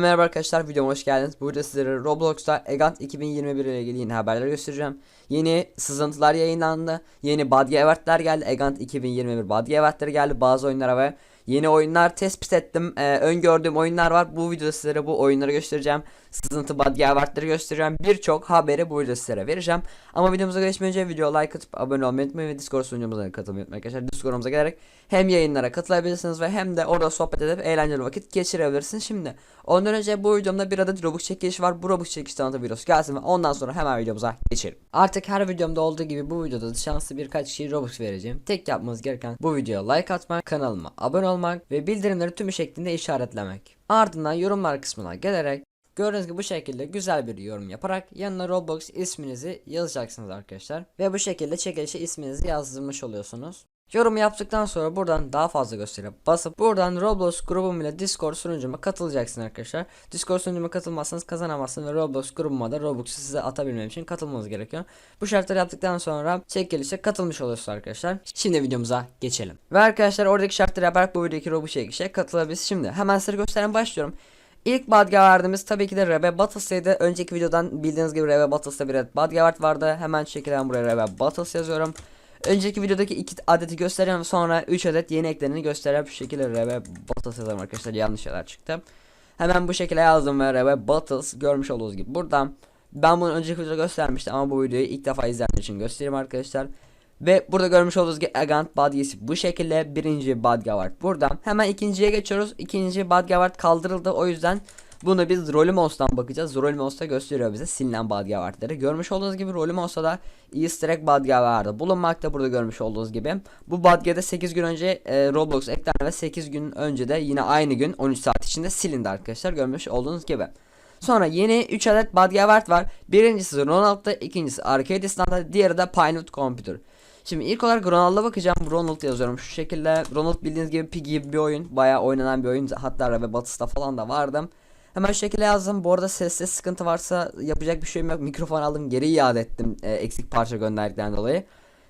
Merhaba arkadaşlar videoma hoş geldiniz. Burada sizlere Roblox'ta Egant 2021 ile ilgili yeni haberler göstereceğim. Yeni sızıntılar yayınlandı. Yeni bug evetler geldi. Egant 2021 bug evetleri geldi bazı oyunlara ve yeni oyunlar tespit ettim. Ee, öngördüğüm oyunlar var. Bu videoda sizlere bu oyunları göstereceğim. Sızıntı bug evetleri göstereceğim. Birçok haberi bu videoda sizlere vereceğim. Ama videomuza geçmeden önce video like atıp abone olmayı unutmayın ve Discord sunucumuza katılmayı unutmayın arkadaşlar. Discord'umuza gelerek hem yayınlara katılabilirsiniz ve hem de orada sohbet edip eğlenceli vakit geçirebilirsiniz. Şimdi ondan önce bu videomda bir adet Robux çekiliş var. Bu Robux çekiliş tanıtım videosu gelsin ve ondan sonra hemen videomuza geçelim. Artık her videomda olduğu gibi bu videoda da şanslı birkaç kişiye Robux vereceğim. Tek yapmanız gereken bu videoya like atmak, kanalıma abone olmak ve bildirimleri tümü şeklinde işaretlemek. Ardından yorumlar kısmına gelerek Gördüğünüz gibi bu şekilde güzel bir yorum yaparak yanına Roblox isminizi yazacaksınız arkadaşlar. Ve bu şekilde çekilişe isminizi yazdırmış oluyorsunuz. Yorum yaptıktan sonra buradan daha fazla gösterip basıp buradan Roblox grubum ile Discord sunucuma katılacaksın arkadaşlar. Discord sunucuma katılmazsanız kazanamazsınız ve Roblox grubuma da Robux'u size atabilmem için katılmanız gerekiyor. Bu şartları yaptıktan sonra çekilişe katılmış oluyorsunuz arkadaşlar. Şimdi videomuza geçelim. Ve arkadaşlar oradaki şartları yaparak bu videodaki Robux çekilişe katılabilirsiniz. Şimdi hemen size gösteren başlıyorum. İlk badge verdiğimiz tabii ki de Rebe Battles'ıydı. Önceki videodan bildiğiniz gibi Rebe Battles'ta bir adet badge vardı. Hemen şekilden buraya Rebe Battles yazıyorum. Önceki videodaki iki adeti göstereceğim sonra 3 adet yeni ekleneni gösterip bu şekilde Rebe Battles yazarım arkadaşlar yanlış şeyler çıktı. Hemen bu şekilde yazdım ve Rebe Battles görmüş olduğunuz gibi buradan ben bunu önceki videoda göstermiştim ama bu videoyu ilk defa izleyenler için göstereyim arkadaşlar. Ve burada görmüş olduğunuz gibi Agant Badgesi bu şekilde birinci Badgavard burada. Hemen ikinciye geçiyoruz. İkinci Badgavard kaldırıldı o yüzden bunu biz Rolimos'tan bakacağız. Rolimos'ta gösteriyor bize silinen Badgavard'ları. Görmüş olduğunuz gibi Rolimos'ta da Easter egg Badgavard'ı bulunmakta burada görmüş olduğunuz gibi. Bu Badge'de 8 gün önce e, Roblox eklendi ve 8 gün önce de yine aynı gün 13 saat içinde silindi arkadaşlar görmüş olduğunuz gibi. Sonra yeni 3 adet Badgavard var. Birincisi Ronald'da, ikincisi Arcade diğeri de Pinewood Computer. Şimdi ilk olarak Ronald'a bakacağım. Ronald yazıyorum şu şekilde. Ronald bildiğiniz gibi gibi bir oyun. Bayağı oynanan bir oyun. Hatta ve Batıs'ta falan da vardım. Hemen şu şekilde yazdım. Bu arada seste sıkıntı varsa yapacak bir şeyim yok. Mikrofon aldım geri iade ettim. E, eksik parça gönderdikten dolayı.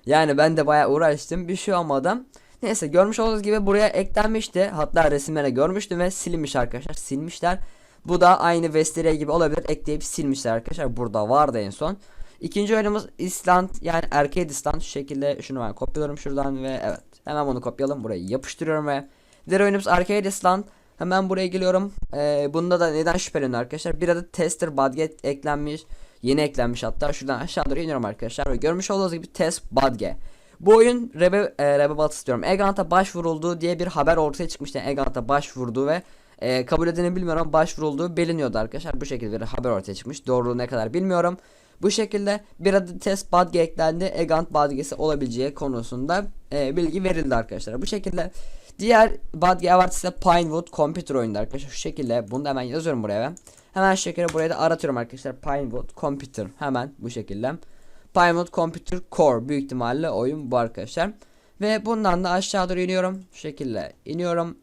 Yani ben de bayağı uğraştım. Bir şey olmadı. Neyse görmüş olduğunuz gibi buraya eklenmişti. Hatta resimlere görmüştüm ve silinmiş arkadaşlar. Silmişler. Bu da aynı Vesteria gibi olabilir. Ekleyip silmişler arkadaşlar. Burada vardı en son. İkinci oyunumuz İsland yani Arcade İsland şu şekilde şunu ben kopyalıyorum şuradan ve evet hemen bunu kopyalım buraya yapıştırıyorum ve diğer oyunumuz Arcade İsland hemen buraya geliyorum. Ee, bunda da neden şüpheleniyorum arkadaşlar? Bir adet tester budget eklenmiş yeni eklenmiş hatta. Şuradan aşağı doğru iniyorum arkadaşlar. Ve görmüş olduğunuz gibi test budget bu oyun Rebe, e, Rebe Batı diyorum Egant'a başvuruldu diye bir haber ortaya çıkmıştı. Yani Egant'a başvurdu ve e, kabul edeni bilmiyorum başvurulduğu biliniyordu arkadaşlar. Bu şekilde bir haber ortaya çıkmış. Doğruluğu ne kadar bilmiyorum. Bu şekilde bir adet test badge eklendi. Egant badgesi olabileceği konusunda e, bilgi verildi arkadaşlar. Bu şekilde diğer badge var ise Pinewood Computer oyunda arkadaşlar. Şu şekilde bunu da hemen yazıyorum buraya. Hemen şu şekilde buraya da aratıyorum arkadaşlar. Pinewood Computer hemen bu şekilde. Pinewood Computer Core büyük ihtimalle oyun bu arkadaşlar. Ve bundan da aşağı doğru iniyorum. Şu şekilde iniyorum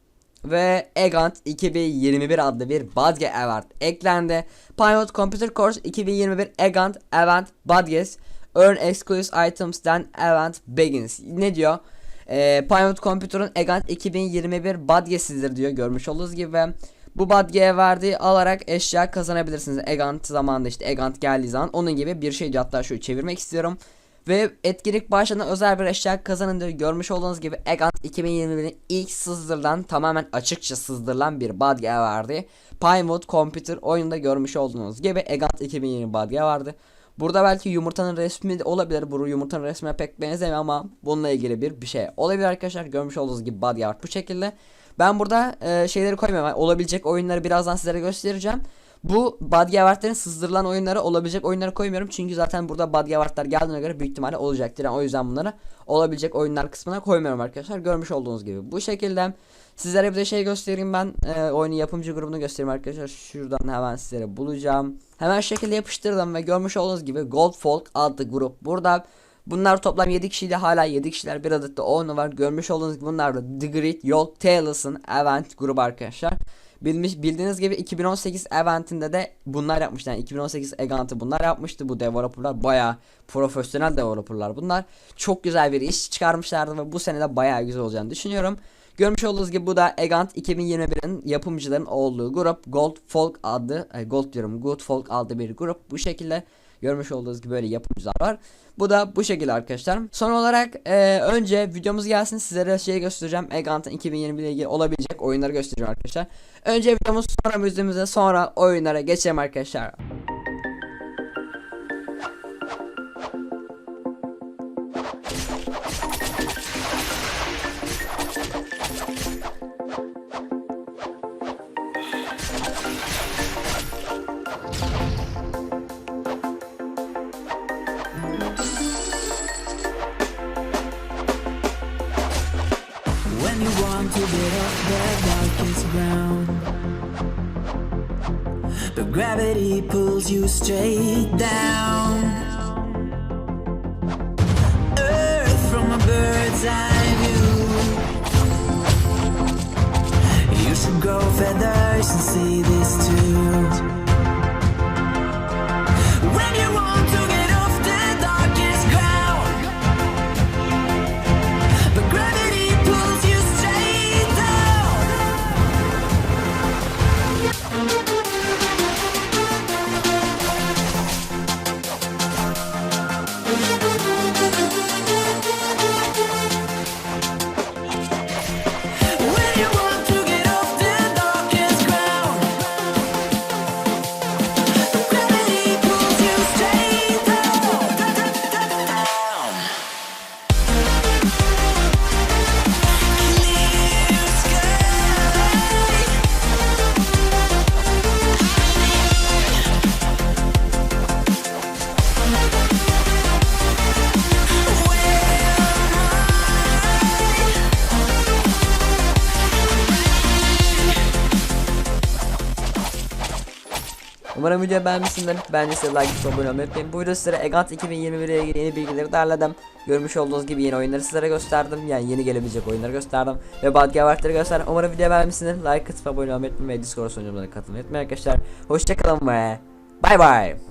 ve Egant 2021 adlı bir Badge Award eklendi. Pilot Computer Course 2021 Egant Event Badges Earn Exclusive Items then Event Begins. Ne diyor? Ee, Pilot Computer'ın Egant 2021 Badgesidir diyor görmüş olduğunuz gibi. Bu badgeye verdiği alarak eşya kazanabilirsiniz. Egant zamanında işte Egant geldiği zaman onun gibi bir şey diyor. Hatta şöyle çevirmek istiyorum. Ve etkinlik başına özel bir eşya kazanınca görmüş olduğunuz gibi Egant 2021'in ilk sızdırılan tamamen açıkça sızdırılan bir badge vardı. Pinewood Computer oyunda görmüş olduğunuz gibi Egant 2020 badge vardı. Burada belki yumurtanın resmi olabilir. Bu yumurtanın resmine pek benzemiyor ama bununla ilgili bir bir şey olabilir arkadaşlar. Görmüş olduğunuz gibi badge var bu şekilde. Ben burada e, şeyleri koymuyorum. Olabilecek oyunları birazdan sizlere göstereceğim. Bu Badgevart'ların sızdırılan oyunları olabilecek oyunları koymuyorum. Çünkü zaten burada Badgevart'lar geldiğine göre büyük ihtimalle olacaktır. Yani o yüzden bunları olabilecek oyunlar kısmına koymuyorum arkadaşlar. Görmüş olduğunuz gibi. Bu şekilde sizlere bir de şey göstereyim ben. E, oyunun yapımcı grubunu göstereyim arkadaşlar. Şuradan hemen sizlere bulacağım. Hemen şekilde yapıştırdım ve görmüş olduğunuz gibi Gold Folk adlı grup. Burada Bunlar toplam 7 kişiydi hala 7 kişiler bir adet de onu var. Görmüş olduğunuz gibi bunlar da The Great Yolk Taylor'sın Event grubu arkadaşlar. Bilmiş, bildiğiniz gibi 2018 eventinde de bunlar yapmışlar. Yani 2018 eventi bunlar yapmıştı. Bu developerlar baya profesyonel developerlar bunlar. Çok güzel bir iş çıkarmışlardı ve bu sene de baya güzel olacağını düşünüyorum. Görmüş olduğunuz gibi bu da Egant 2021'in yapımcıların olduğu grup Gold Folk adlı Gold diyorum Good Folk adlı bir grup. Bu şekilde görmüş olduğunuz gibi böyle yapımcılar var. Bu da bu şekilde arkadaşlar. Son olarak e, önce videomuz gelsin sizlere şey göstereceğim. Egant'ın 2021 ile ilgili olabilecek oyunları göstereceğim arkadaşlar. Önce videomuz sonra müziğimize sonra oyunlara geçelim arkadaşlar. The darkest ground, the gravity pulls you straight down. Earth from a bird's eye view. You should grow feathers and see this too. Umarım video beğenmişsindir. Bence like atıp abone olmayı unutmayın. Bu videoda sizlere Egant 2021 ile ilgili yeni bilgileri derledim. Görmüş olduğunuz gibi yeni oyunları sizlere gösterdim. Yani yeni gelebilecek oyunları gösterdim. Ve Bad Gavartları gösterdim. Umarım video beğenmişsindir. Like atıp abone olmayı unutmayın. Ve Discord sunucumuza katılmayı unutmayın arkadaşlar. Hoşçakalın ve bay bay.